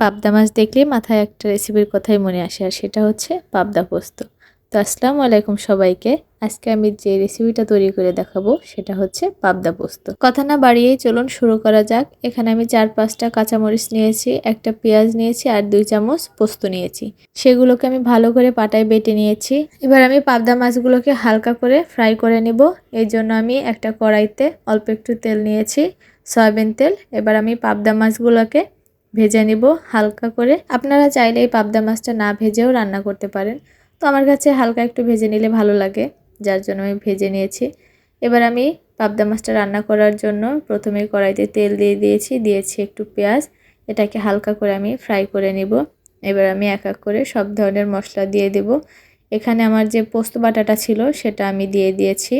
পাবদা মাছ দেখলে মাথায় একটা রেসিপির কথাই মনে আসে, আর সেটা হচ্ছে পাবদা পোস্ত। তো আসসালামু আলাইকুম সবাইকে। আজকে আমি যে রেসিপিটা তৈরি করে দেখাবো, সেটা হচ্ছে পাবদা পোস্ত। কথা না বাড়িয়েই চলুন শুরু করা যাক। এখানে আমি চার পাঁচটা কাঁচামরিচ নিয়েছি, একটা পেঁয়াজ নিয়েছি, আর দুই চামচ পোস্ত নিয়েছি। সেগুলোকে আমি ভালো করে পাটায় বেটে নিয়েছি। এবার আমি পাবদা মাছগুলোকে হালকা করে ফ্রাই করে নেব। এই জন্য আমি একটা কড়াইতে অল্প একটু তেল নিয়েছি, সয়াবিন তেল। এবার আমি পাবদা মাছগুলোকে ভেজে নিব হালকা করে। আপনারা চাইলে এই পাবদা মাছটা না ভেজেও রান্না করতে পারেন। তো আমার কাছে হালকা একটু ভেজে নিলে ভালো লাগে, যার জন্য আমি ভেজে নিয়েছি। এবার আমি পাবদা মাছটা রান্না করার জন্য প্রথমে কড়াইতে তেল দিয়ে দিয়েছি দিয়েছি একটু পেঁয়াজ। এটাকে হালকা করে আমি ফ্রাই করে নিব। এবার আমি এক এক করে সব ধরনের মশলা দিয়ে দেব। এখানে আমার যে পোস্ত বাটাটা ছিল, সেটা আমি দিয়ে দিয়েছি।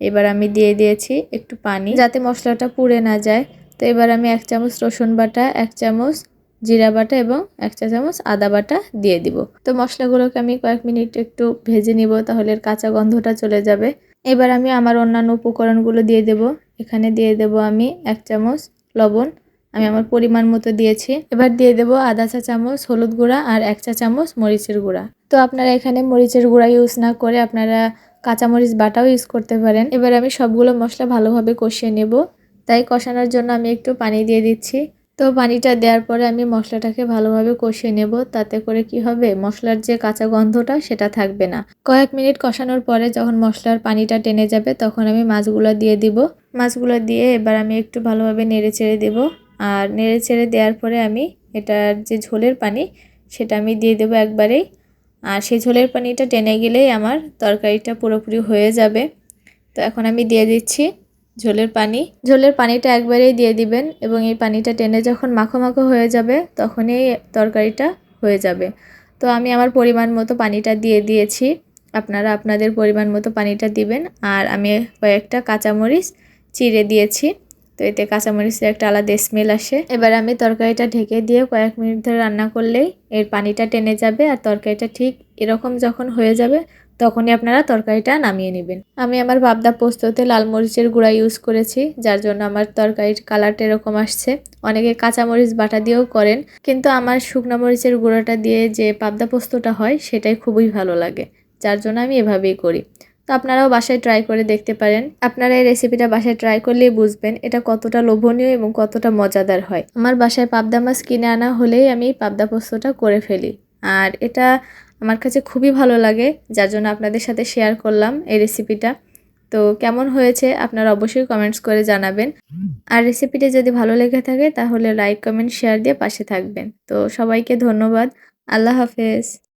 এবার আমি দিয়ে দিয়েছি একটু পানি, যাতে মশলাটা পুড়ে না যায়। তো এবার আমি এক চামচ রসুন বাটা, এক চামচ জিরা বাটা এবং এক চা চামচ আদা বাটা দিয়ে দিব। তো মশলাগুলোকে আমি কয়েক মিনিট একটু ভেজে নিব তাহলে কাঁচা গন্ধটা চলে যাবে। এবার আমি আমার অন্যান্য উপকরণগুলো দিয়ে দেব। এখানে দিয়ে দেব আমি এক চামচ লবণ। আমি আমার পরিমাণ মতো দিয়েছি। এবার দিয়ে দেব আধা চা চামচ হলুদ গুঁড়া আর এক চা চামচ মরিচের গুঁড়া। তো আপনারা এখানে মরিচের গুঁড়া ইউজ না করে আপনারা কাঁচামরিচ বাটাও ইউজ করতে পারেন। এবার আমি সবগুলো মশলা ভালোভাবে কষিয়ে নেব। তাই কষানোর জন্য আমি একটু পানি দিয়ে দিচ্ছি। তো পানিটা দেওয়ার পরে আমি মশলাটাকে ভালোভাবে কষিয়ে নেব। তাতে করে কি হবে? মশলার যে কাঁচা গন্ধটা, সেটা থাকবে না। কয়েক মিনিট কষানোর পরে যখন মশলার পানিটা টেনে যাবে, তখন আমি মাছগুলো দিয়ে দিব। মাছগুলো দিয়ে এবার আমি একটু ভালোভাবে নেড়ে চেড়ে দেব। আর নেড়ে ছেড়ে দেওয়ার পরে আমি এটার যে ঝোলের পানি, সেটা আমি দিয়ে দেবো একবারেই। আর সেই ঝোলের পানিটা টেনে গেলেই আমার তরকারিটা পুরোপুরি হয়ে যাবে। তো এখন আমি দিয়ে দিচ্ছি। ঝোলের পানি? ঝোলের পানিটা একবারেই দিয়ে দিবেন এবং এই পানিটা টেনে যখন মাখো মাখো হয়ে যাবে, তখনই তরকারিটা হয়ে যাবে। তো আমি আমার পরিমাণ মতো পানিটা দিয়ে দিয়েছি। আপনারা আপনাদের পরিমাণ মতো পানিটা দিবেন। আর আমি কয়েকটা কাঁচামরিচ চিড়ে দিয়েছি। তো এতে কাঁচামরিচের একটা আলাদা স্মেল আসে। এবার আমি তরকারিটা ঢেকে দিয়ে কয়েক মিনিট ধরে রান্না করলেই এর পানিটা টেনে যাবে আর তরকারিটা ঠিক এরকম যখন হয়ে যাবে তখনই আপনারা তরকারিটা নামিয়ে নেবেন। আমি আমার পাবদা পোস্ততে লাল মরিচের গুঁড়া ইউজ করেছি, যার জন্য আমার তরকারির কালারটা এরকম আসছে। অনেকে কাঁচা মরিচ বাটা দিয়েও করেন, কিন্তু আমার শুকনো মরিচের গুঁড়োটা দিয়ে যে পাবদা পোস্তটা হয়, সেটাই খুবই ভালো লাগে, যার জন্য আমি এভাবেই করি। তো আপনারাও বাসায় ট্রাই করে দেখতে পারেন। আপনারা এই রেসিপিটা বাসায় ট্রাই করলেই বুঝবেন এটা কতটা লোভনীয় এবং কতটা মজাদার হয়। আমার বাসায় পাবদা মাছ কিনে আনা হলেই আমি পাবদা পোস্তটা করে ফেলি। আর এটা আমার কাছে খুবই ভালো লাগে, যার জন্য আপনাদের সাথে শেয়ার করলাম এই রেসিপিটা তো কেমন হয়েছে আপনারা অবশ্যই কমেন্টস করে জানাবেন। আর রেসিপিটি যদি ভালো লেগে থাকে, তাহলে লাইক কমেন্ট শেয়ার দিয়ে পাশে থাকবেন। তো সবাইকে ধন্যবাদ। আল্লাহ হাফেজ।